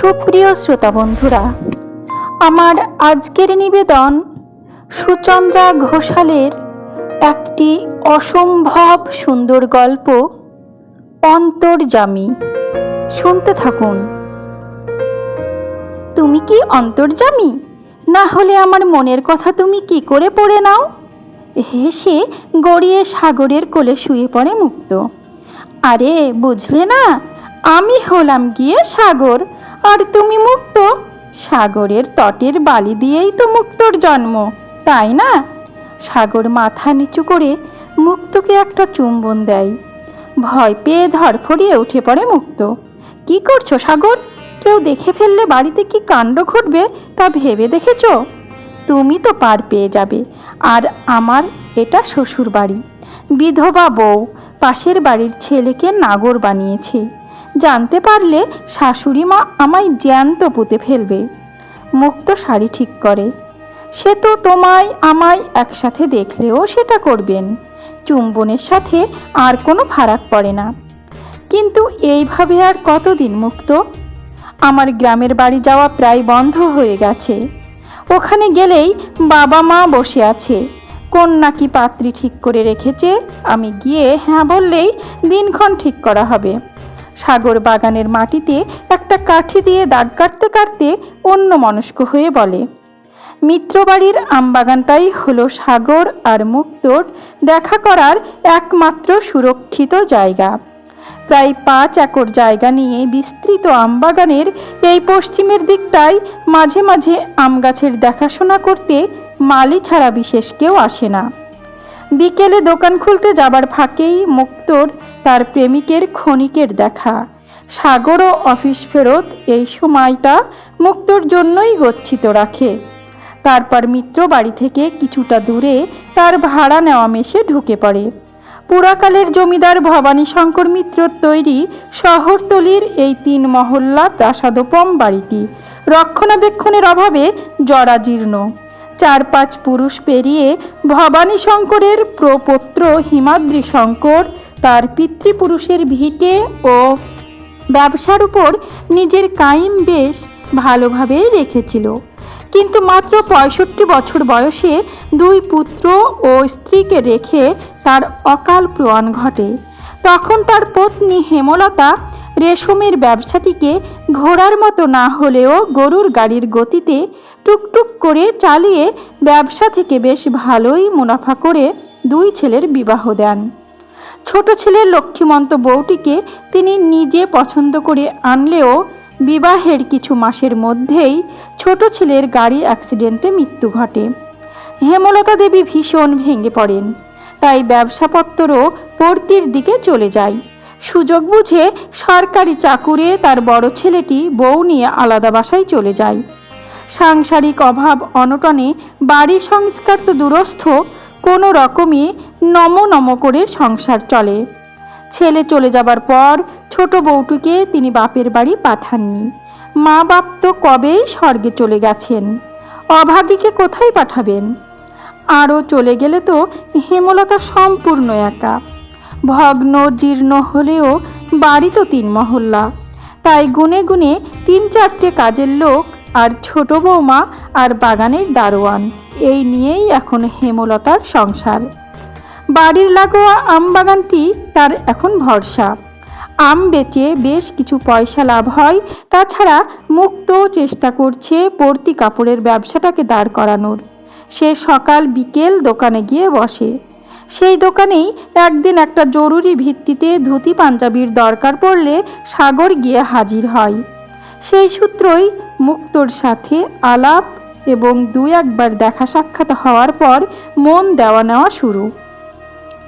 সুপ্রিয় শ্রোতা বন্ধুরা আমার আজকের নিবেদন সুচন্দ্রা ঘোষালের একটি অসম্ভব সুন্দর গল্প, অন্তর্জামী। শুনতে থাকুন। তুমি কি অন্তর্জামী? না হলে আমার মনের কথা তুমি কি করে পড়ে নাও? হেসে গড়িয়ে সাগরের কোলে শুয়ে পড়ে মুক্ত। আরে, বুঝলে না? আমি হলাম গিয়ে সাগর। আর তুমি মুক্ত? সাগরের তটের বালি দিয়েই তো মুক্তর জন্ম, তাই না? সাগর মাথা নিচু করে মুক্তকে একটা চুম্বন দেয়। ভয় পেয়ে ধরফড়িয়ে উঠে পড়ে মুক্ত। কি করছ সাগর? কেউ দেখে ফেললে বাড়িতে কি কাণ্ড ঘটবে তা ভেবে দেখেছ? তুমি তো পার পেয়ে যাবে। আর আমার এটা শ্বশুর বাড়ি বিধবা বউ, পাশের বাড়ির ছেলেকে নাগর বানিয়েছে। জানতে পারলে শাশুড়ি মা আমায় জ্যান্ত পুঁতে ফেলবে। মুক্ত শাড়ি ঠিক করে। সে তো তোমায় আমায় একসাথে দেখলেও সেটা করবেন। চুম্বনের সাথে আর কোনো ফারাক পড়ে না। কিন্তু এইভাবে আর কতদিন মুক্ত? আমার গ্রামের বাড়ি যাওয়া প্রায় বন্ধ হয়ে গেছে। ওখানে গেলেই বাবা মা বসে আছে। কোন নাকি পাত্রী ঠিক করে রেখেছে? আমি গিয়ে হ্যাঁ বললেই দিনক্ষণ ঠিক করা হবে। সাগর বাগানের মাটিতে একটা কাঠি দিয়ে দাগ কাটতে কাটতে অন্য মনস্ক হয়ে বলে, মিত্রবাড়ির আমবাগানটাই হলো সাগর আর মুক্তর দেখা করার একমাত্র সুরক্ষিত জায়গা। প্রায় পাঁচ একর জায়গা নিয়ে বিস্তৃত আমবাগানের এই পশ্চিমের দিকটায় মাঝে মাঝে আম গাছের দেখাশোনা করতে মালি ছাড়া বিশেষ কেউ আসে না। বিকেলে দোকান খুলতে যাবার ফাঁকেই মুক্তর তার প্রেমিকের ক্ষণিকের দেখা। সাগরও অফিস ফেরত এই সময়টা মুক্তর জন্যই গচ্ছিত রাখে। তারপর মিত্র বাড়ি থেকে কিছুটা দূরে তার ভাড়া নেওয়া মেশে ঢুকে পড়ে। পুরাকালের জমিদার ভবানী শঙ্কর মিত্রর তৈরি শহরতলির এই তিন মহল্লা প্রাসাদোপম বাড়িটি রক্ষণাবেক্ষণের অভাবে জরাজীর্ণ। চার পাঁচ পুরুষ পেরিয়ে ভবানী শঙ্করের প্রপত্র হিমাদ্রি শঙ্কর তার পিতৃপুরুষের ভিটে ও ব্যবসার উপর নিজের কায়েম বেশ ভালোভাবেই রেখেছিল। কিন্তু মাত্র পঁয়ষট্টি বছর বয়সে দুই পুত্র ও স্ত্রীকে রেখে তার অকাল প্রয়াণ ঘটে। তখন তার পত্নী হেমলতা রেশমের ব্যবসাটিকে ঘোড়ার মতো না হলেও গরুর গাড়ির গতিতে টুকটুক করে চালিয়ে ব্যবসা থেকে বেশ ভালোই মুনাফা করে দুই ছেলের বিবাহ দেন। ছোট ছেলের লক্ষ্মীমন্ত বউটিকে তিনি নিজে পছন্দ করে আনলেও বিবাহের কিছু মাসের মধ্যেই ছোট ছেলের গাড়ি অ্যাক্সিডেন্টে মৃত্যু ঘটে। হেমলতা দেবী ভীষণ ভেঙে পড়েন। তাই ব্যবসাপত্রও পড়তির দিকে চলে যায়। সুযোগ বুঝে সরকারি চাকুরে তার বড় ছেলেটি বউ নিয়ে আলাদা বাসায় চলে যায়। সাংসারিক অভাব অনটনে বাড়ি সংস্কার তো দূরস্থ, কোনো রকমই নম নম করে সংসার চলে। ছেলে চলে যাবার পর ছোট বউটিকে তিনি বাপের বাড়ি পাঠাননি। মা বাপ তো কবেই স্বর্গে চলে গেছেন? অভাগীকে কোথায় পাঠাবেন? আরও চলে গেলে তো হেমলতা সম্পূর্ণ একা। ভগ্ন জীর্ণ হলেও বাড়ি তো তিন মহল্লা। তাই গুনে গুনে তিন চারটে কাজের লোক আর ছোট বৌমা আর বাগানের দারোয়ান। এই নিয়েই এখন হেমলতার সংসার। বাড়ির লাগোয়া আম বাগানটি তার এখন ভরসা। আম বেচে বেশ কিছু পয়সা লাভ হয়, তাছাড়া মুক্ত চেষ্টা করছে পড়তি কাপড়ের ব্যবসাটাকে দাঁড় করানোর। সে সকাল বিকেল দোকানে গিয়ে বসে। সেই দোকানেই একদিন একটা জরুরি ভিত্তিতে ধুতি পাঞ্জাবির দরকার পড়লে সাগর গিয়ে হাজির হয়। সেই সূত্রই মুক্তর সাথে আলাপ এবং দু একবার দেখা সাক্ষাৎ হওয়ার পর মন দেওয়া নেওয়া শুরু।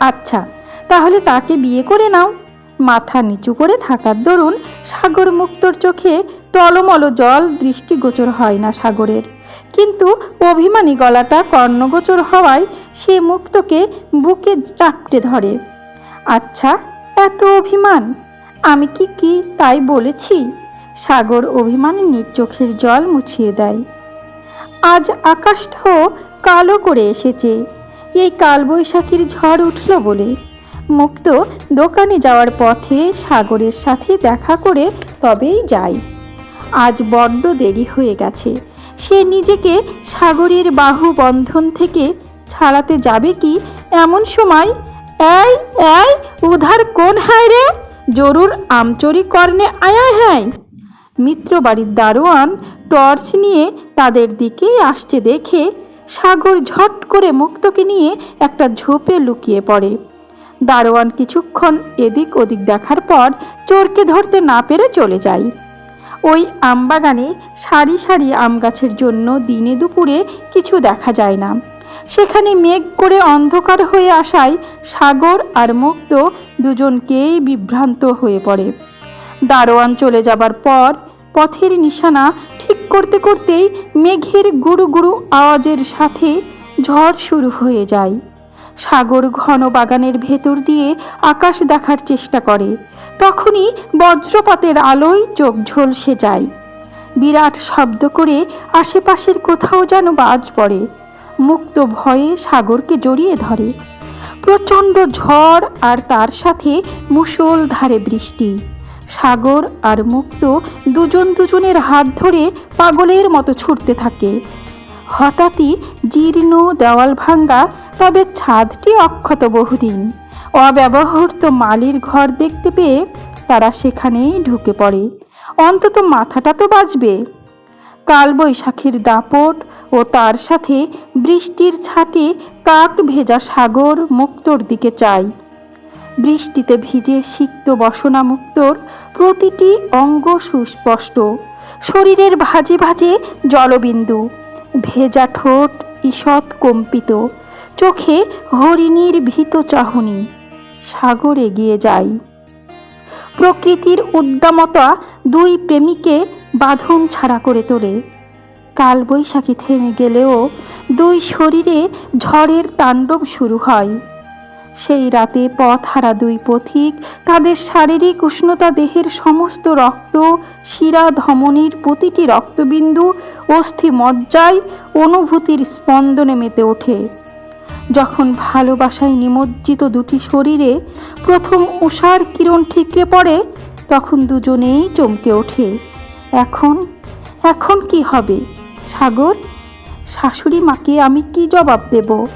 আচ্ছা তাহলে তাকে বিয়ে করে নাও। মাথা নিচু করে থাকার দরুন সাগর মুক্তর চোখে টলমল জল দৃষ্টিগোচর হয় না সাগরের। কিন্তু অভিমানী গলাটা কর্ণগোচর হওয়ায় সে মুক্তকে বুকে চাপটে ধরে। আচ্ছা এত অভিমান? আমি কি কি তাই বলেছি? সাগর অভিমানী নির চোখের জল মুছিয়ে দেয়। আজ আকাশটাও কালো করে এসেছে। এই কালবৈশাখীর ঝড় উঠল বলে। মুক্ত দোকানে যাওয়ার পথে সাগরের সাথে দেখা করে তবেই যায় আজ বড্ড দেরি হয়ে গেছে। সে নিজেকে সাগরের বাহু বন্ধন থেকে ছাড়াতে যাবে কি এমন সময়? এই এই, উধার কোন হায় রে? জরুর আমচরি কর্ণে, আয়া হ্যায় মিত্র বাড়ির দারোয়ান টর্চ নিয়ে তাদের দিকেই আসছে দেখে সাগর ঝট করে মুক্তকে নিয়ে একটা ঝোপে লুকিয়ে পড়ে। দারোয়ান কিছুক্ষণ এদিক ওদিক দেখার পর চোরকে ধরতে না পেরে চলে যায়। ওই আমবাগানে সারি সারি আম গাছের জন্য দিনে দুপুরে কিছু দেখা যায় না। সেখানে মেঘ করে অন্ধকার হয়ে আসায় সাগর আর মুক্ত দুজনকেই বিভ্রান্ত হয়ে পড়ে। দারোয়ান চলে যাবার পর পথের নিশানা ঠিক করতে করতেই মেঘের গুরু গুরু আওয়াজের সাথে ঝড় শুরু হয়ে যায়। সাগর ঘন বাগানের ভেতর দিয়ে আকাশ দেখার চেষ্টা করে। তখনই বজ্রপাতের আলোয় চোখ ঝলসে যায়। বিরাট শব্দ করে আশেপাশের কোথাও যেন বাজ পড়ে। মুক্ত ভয়ে সাগরকে জড়িয়ে ধরে। প্রচণ্ড ঝড় আর তার সাথে মুষলধারে বৃষ্টি। সাগর আর মুক্ত দুজন দুজনের হাত ধরে পাগলের মতো ছুটতে থাকে। হঠাৎই জীর্ণ দেওয়াল ভাঙ্গা তবে ছাদটি অক্ষত বহুদিন। অব্যবহৃত মালির ঘর দেখতে পেয়ে তারা সেখানেই ঢুকে পড়ে। অন্তত মাথাটা তো বাঁচবে কালবৈশাখীর দাপট ও তার সাথে বৃষ্টির ছাটে কাক ভেজা সাগর মুক্তর দিকে চাই বৃষ্টিতে ভিজে সিক্ত বসনা মুক্তর প্রতিটি অঙ্গ সুস্পষ্ট। শরীরের ভাজে ভাজে জলবিন্দু। ভেজা ঠোঁট ঈষৎ কম্পিত। চোখে হরিণীর ভীত চাহনি। সাগর এগিয়ে যায় প্রকৃতির উদ্দামতা দুই প্রেমিকে বাঁধন ছাড়া করে তোলে। কালবৈশাখী থেমে গেলেও দুই শরীরে ঝড়ের তাণ্ডব শুরু হয়। সেই রাতে পথ হারা দুই পথিক তাদের শারীরিক উষ্ণতা দেহের সমস্ত রক্ত, শিরা ধমনির প্রতিটি রক্তবিন্দু অস্থি মজ্জায় অনুভূতির স্পন্দনে মেতে ওঠে। যখন ভালোবাসায় নিমজ্জিত দুটি শরীরে প্রথম উষার কিরণ ঠিকরে পড়ে, তখন দুজনেই চমকে ওঠে। এখন এখন কি হবে? সাগর, শাশুড়ি মাকে আমি কি জবাব দেব?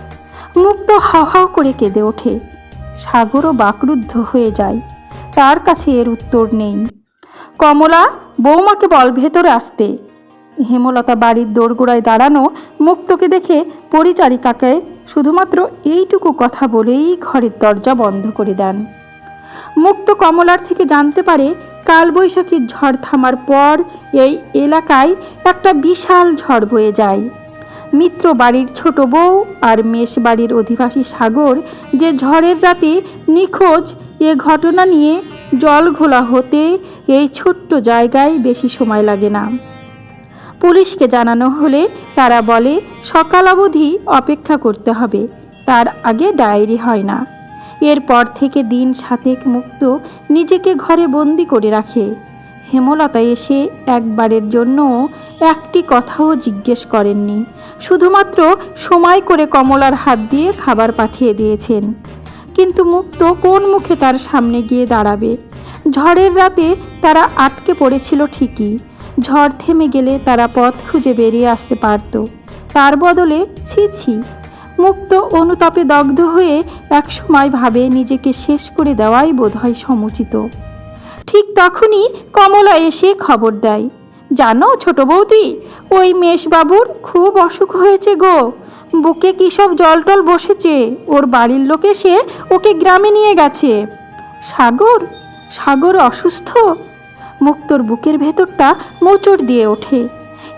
মুক্ত হাও হাও করে কেঁদে ওঠে। সাগরও বাকরুদ্ধ হয়ে যায়। তার কাছে এর উত্তর নেই। কমলা, বৌমাকে বল ভেতরে আসতে। হেমলতা বাড়ির দোরগোড়ায় দাঁড়ানো মুক্তকে দেখে পরিচারিকাকে শুধুমাত্র এইটুকু কথা বলেই ঘরের দরজা বন্ধ করে দেন। মুক্ত কমলার থেকে জানতে পারে কালবৈশাখীর ঝড় থামার পর এই এলাকায় একটা বিশাল ঝড় বয়ে যায়। মিত্র বাড়ির ছোট বউ আর মেষ বাড়ির অধিবাসী সাগর যে ঝড়ের রাতে নিখোঁজ, এ ঘটনা নিয়ে জল ঘোলা হতে এই ছোট্ট জায়গায় বেশি সময় লাগে না। পুলিশকে জানানো হলে তারা বলে, সকাল অবধি অপেক্ষা করতে হবে, তার আগে ডায়েরি হয় না। এরপর থেকে দিন সাতেক মুক্ত নিজেকে ঘরে বন্দি করে রাখে। হেমলতা এসে একবারের জন্য একটি কথাও জিজ্ঞেস করেননি। শুধুমাত্র সময় করে কমলার হাত দিয়ে খাবার পাঠিয়ে দিয়েছেন। কিন্তু মুক্ত কোন মুখে তার সামনে গিয়ে দাঁড়াবে? ঝড়ের রাতে তারা আটকে পড়েছিল ঠিকই। ঝড় থেমে গেলে তারা পথ খুঁজে বেরিয়ে আসতে পারত। তার বদলে ছি ছি। মুক্ত অনুতাপে দগ্ধ হয়ে একসময় ভাবে, নিজেকে শেষ করে দেওয়াই বোধহয় সমুচিত। ঠিক তখনই কমলা এসে খবর দেয়। জানো ছোট বৌদি, ওই মেষবাবুর খুব অসুখ হয়েছে গো। বুকে কী সব জলটল বসেছে, ওর বাড়ির লোক এসে ওকে গ্রামে নিয়ে গেছে। সাগর সাগর অসুস্থ? মুক্তর বুকের ভেতরটা মোচড় দিয়ে ওঠে।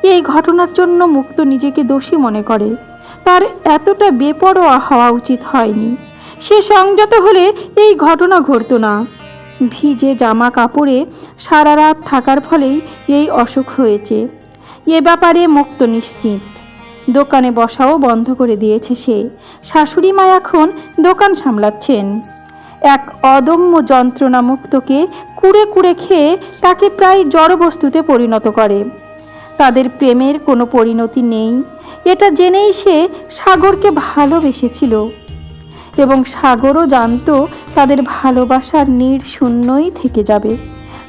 এই ঘটনার জন্য মুক্ত নিজেকে দোষী মনে করে। তার এতটা বেপরোয়া হওয়া উচিত হয়নি। সে সংযত হলে এই ঘটনা ঘটতো না। ভিজে জামা কাপড়ে সারা রাত থাকার ফলেই এই অসুখ হয়েছে। এ ব্যাপারে মুক্ত নিশ্চিত। দোকানে বসাও বন্ধ করে দিয়েছে সে। শাশুড়ি মা এখন দোকান সামলাচ্ছেন। এক অদম্য যন্ত্রণা মুক্তকে কুড়ে কুড়ে খেয়ে তাকে প্রায় জড়বস্তুতে পরিণত করে। তাদের প্রেমের কোনো পরিণতি নেই। এটা জেনেই সে সাগরকে ভালোবেসেছিল। এবং সাগরও জানত তাদের ভালোবাসার নীড় শূন্যই থেকে যাবে।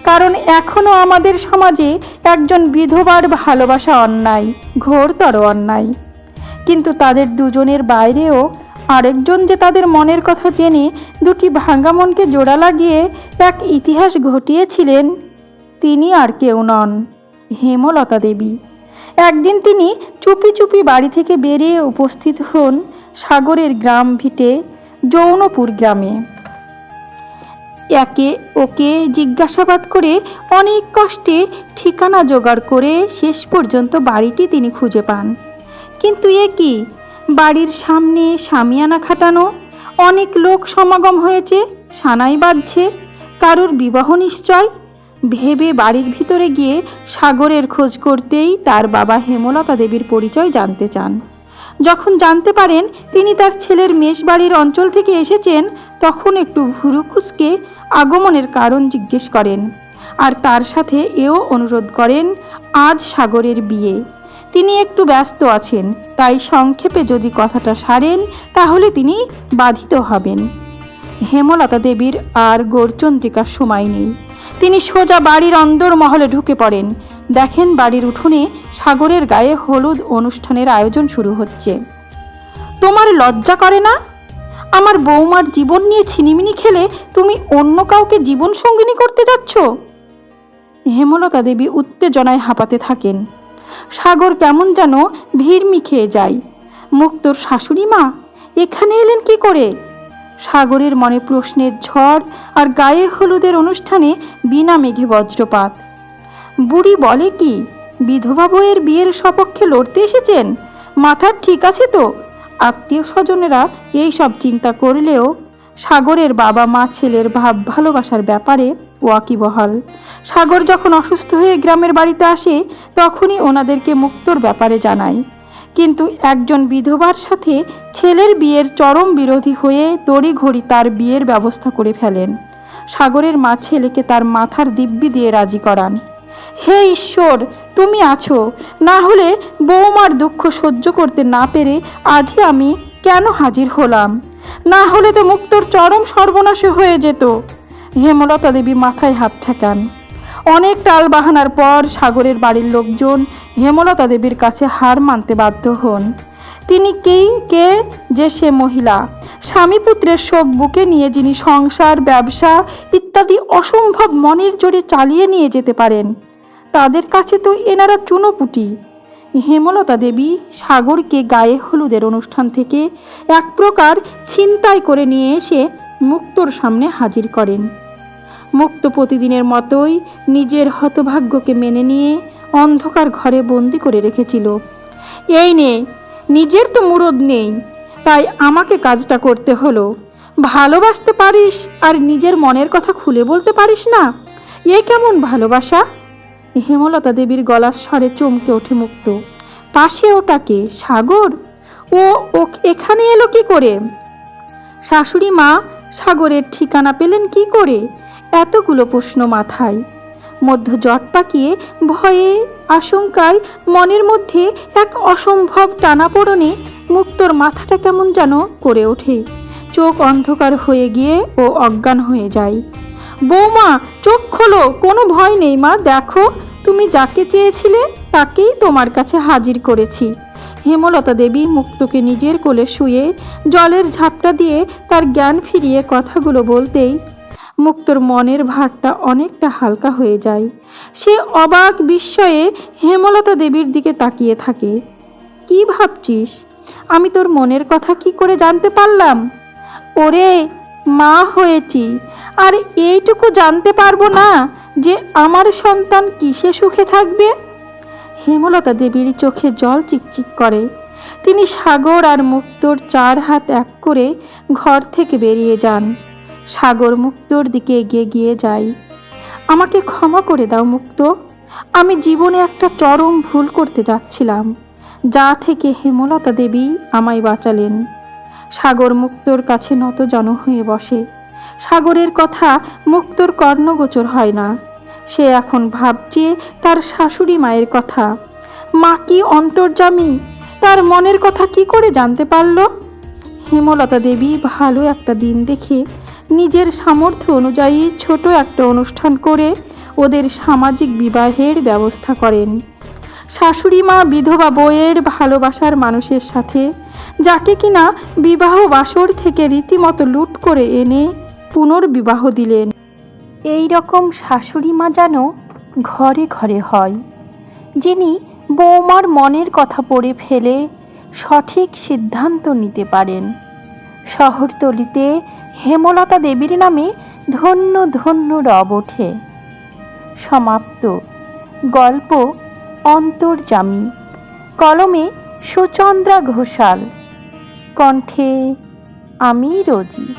কারণ এখনও আমাদের সমাজে একজন বিধবার ভালোবাসা অন্যায়, ঘোরতর অন্যায়। কিন্তু তাদের দুজনের বাইরেও আরেকজন যে তাদের মনের কথা জেনে দুটি ভাঙ্গা মনকে জোড়া লাগিয়ে এক ইতিহাস ঘটিয়েছিলেন, তিনি আর কেউ নন, হেমলতা দেবী। একদিন তিনি চুপি চুপি বাড়ি থেকে বেরিয়ে উপস্থিত হন সাগরের গ্রাম ভিটে যৌনপুর গ্রামে। একে ওকে জিজ্ঞাসাবাদ করে অনেক কষ্টে ঠিকানা জোগাড় করে শেষ পর্যন্ত বাড়িটি তিনি খুঁজে পান। কিন্তু এ কি? বাড়ির সামনে সামিয়ানা খাটানো, অনেক লোক সমাগম হয়েছে, সানাই বাজছে কারোর বিবাহ নিশ্চয়? ভেবে বাড়ির ভিতরে গিয়ে সাগরের খোঁজ করতেই তার বাবা হেমলতা দেবীর পরিচয় জানতে চান। যখন জানতে পারেন তিনি তার ছেলের মেষবাড়ির অঞ্চল থেকে এসেছেন, তখন একটু ভুরু কুচকে আগমনের কারণ জিজ্ঞেস করেন। আর তার সাথে এও অনুরোধ করেন, আজ সাগরের বিয়ে। তিনি একটু ব্যস্ত আছেন, তাই সংক্ষেপে যদি কথাটা সারেন, তাহলে তিনি বাধিত হবেন। হেমলতা দেবীর আর গোরচন্দ্রিকার সময় নেই। তিনি সোজা বাড়ির অন্দর মহলে ঢুকে পড়েন। দেখেন বাড়ির উঠোনে সাগরের গায়ে হলুদ অনুষ্ঠানের আয়োজন শুরু হচ্ছে। তোমার লজ্জা করে না? আমার বৌমার জীবন নিয়ে ছিনিমিনি খেলে তুমি অন্য কাউকে জীবন সঙ্গিনী করতে যাচ্ছ? হেমলতা দেবী উত্তেজনায় হাঁপাতে থাকেন। সাগর কেমন যেন ভিড়মি খেয়ে যায়। মুক্তোর শাশুড়ি মা, এখানে এলেন কি করে? সাগরের মনে প্রশ্নের ঝড় আর গায়ে হলুদের অনুষ্ঠানে বিনা মেঘে বজ্রপাত। বুড়ি বলে কি, বিধবা বইয়ের বিয়ের সপক্ষে লড়তে এসেছেন? মাথার ঠিক আছে তো? আত্মীয় স্বজনেরা এই সব চিন্তা করলেও সাগরের বাবা মা ছেলের ভাব ভালোবাসার ব্যাপারে ওয়াকিবহাল। সাগর যখন অসুস্থ হয়ে গ্রামের বাড়িতে আসে, তখনই ওনাদেরকে মুক্তর ব্যাপারে জানায় কিন্তু একজন বিধবার সাথে ছেলের বিয়ের চরম বিরোধী হয়ে তড়িঘড়ি তার বিয়ের ব্যবস্থা করে ফেলেন। সাগরের মা ছেলেকে তার মাথার দিব্যি দিয়ে রাজি করান। হে ঈশ্বর, তুমি আছো। না হলে বৌমার দুঃখ সহ্য করতে না পেরে আজই আমি কেন হাজির হলাম? না হলে তো মুক্তর চরম সর্বনাশে হয়ে যেত। হেমলতা দেবী মাথায় হাত ঠেকান। অনেক টাল বাহানার পর সাগরের বাড়ির লোকজন হেমলতা দেবীর কাছে হার মানতে বাধ্য হন। তিনি কে কে যে সে মহিলা। স্বামী পুত্রের শোক বুকে নিয়ে যিনি সংসার, ব্যবসা ইত্যাদি অসম্ভব মনের জোরে চালিয়ে নিয়ে যেতে পারেন, তাদের কাছে তো এনারা চুনোপুটি। হেমলতা দেবী সাগরকে গায়ে হলুদের অনুষ্ঠান থেকে এক প্রকার ছিনতাই করে নিয়ে এসে মুক্তর সামনে হাজির করেন। মুক্ত প্রতিদিনের মতোই নিজের হতভাগ্যকে মেনে নিয়ে অন্ধকার ঘরে বন্দি করে রেখেছিল। এই নে নিজের তো মুরদ নেই। তাই আমাকে কাজটা করতে হলো। ভালোবাসতে পারিস আর নিজের মনের কথা খুলে বলতে পারিস না? এ কেমন ভালোবাসা? হেমলতা দেবীর গলার স্বরে চমকে ওঠে মুক্ত। পাশে ওটাকে, সাগর? ও ও এখানে এলো কি করে? শাশুড়ি মা, সাগরের ঠিকানা পেলেন কি করে? এতগুলো প্রশ্ন মাথায়। মধ্য জট পাকিয়ে ভয়ে আশঙ্কায় মনের মধ্যে এক অসম্ভব টানাপোড়নে মুক্তর মাথাটা কেমন যেন করে ওঠে। চোখ অন্ধকার হয়ে গিয়ে ও অজ্ঞান হয়ে যায়। বৌমা, চোখ খোলো, কোনো ভয় নেই মা, দেখো, তুমি যাকে চেয়েছিলে তাকেই তোমার কাছে হাজির করেছি। হেমলতা দেবী মুক্তকে নিজের কোলে শুয়ে জলের ঝাপটা দিয়ে তার জ্ঞান ফিরিয়ে কথাগুলো বলতেই মুক্তর মনের ভারটা অনেকটা হালকা হয়ে যায়। সে অবাক বিস্ময়ে হেমলতা দেবীর দিকে তাকিয়ে থাকে। কি ভাবছিস? আমি তোর মনের কথা কি করে জানতে পারলাম? ওরে, মা হয়েছি, আর এইটুকু জানতে পারব না যে আমার সন্তান কিসে সুখে থাকবে? হেমলতা দেবীর চোখে জল চিকচিক করে। তিনি সাগর আর মুক্তর চার হাত এক করে ঘর থেকে বেরিয়ে যান। সাগর মুক্তর দিকে এগিয়ে গিয়ে যাই। আমাকে ক্ষমা করে দাও মুক্ত। আমি জীবনে একটা চরম ভুল করতে যাচ্ছিলাম, যা থেকে হেমলতা দেবী আমায় বাঁচালেন। সাগর মুক্তর কাছে নত জন হয়ে বসে। সাগরের কথা মুক্তর কর্ণগোচর হয় না। সে এখন ভাবছে তার শাশুড়ি মায়ের কথা। মা কি অন্তর্জামী তার মনের কথা কি করে জানতে পারল? হেমলতা দেবী ভালো একটা দিন দেখে নিজের সামর্থ্য অনুযায়ী ছোট একটা অনুষ্ঠান করে ওদের সামাজিক বিবাহের ব্যবস্থা করেন। শাশুড়ি মা বিধবা বইয়ের ভালোবাসার মানুষের সাথে, যাকে কিনা বিবাহ বাসর থেকে রীতিমতো লুট করে এনে পুনর্বিবাহ দিলেন। এই রকম শাশুড়ি মা যেন ঘরে ঘরে হয়, যিনি বৌমার মনের কথা পড়ে ফেলে সঠিক সিদ্ধান্ত নিতে পারেন। শহরতলিতে হেমলতা দেবীর নামে ধন্য ধন্য রব ওঠে। সমাপ্ত। গল্প অন্তর্জামী কলমে সুচন্দ্রা ঘোষাল। কণ্ঠে আমি রোজি।